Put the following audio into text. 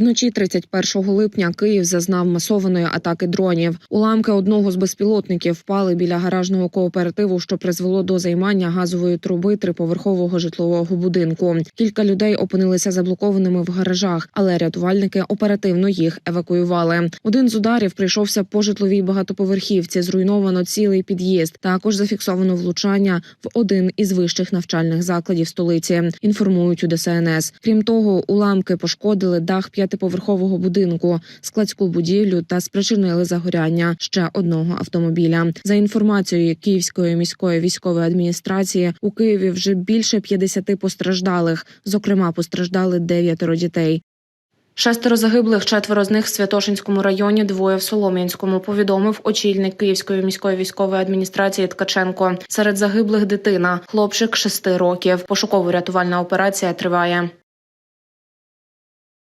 Вночі 31 липня Київ зазнав масованої атаки дронів. Уламки одного з безпілотників впали біля гаражного кооперативу, що призвело до займання газової труби триповерхового житлового будинку. Кілька людей опинилися заблокованими в гаражах, але рятувальники оперативно їх евакуювали. Один з ударів прийшовся по житловій багатоповерхівці. Зруйновано цілий під'їзд. Також зафіксовано влучання в один із вищих навчальних закладів столиці. Інформують у ДСНС. Крім того, уламки пошкодили дах п'ятиповерхового будинку, складську будівлю та спричинили загоряння ще одного автомобіля. За інформацією Київської міської військової адміністрації, у Києві вже більше 50 постраждалих. Зокрема, постраждали дев'ятеро дітей. Шестеро загиблих, четверо з них в Святошинському районі, двоє в Солом'янському. Повідомив очільник Київської міської військової адміністрації Ткаченко. Серед загиблих дитина, хлопчик шести років. Пошуково-рятувальна операція триває.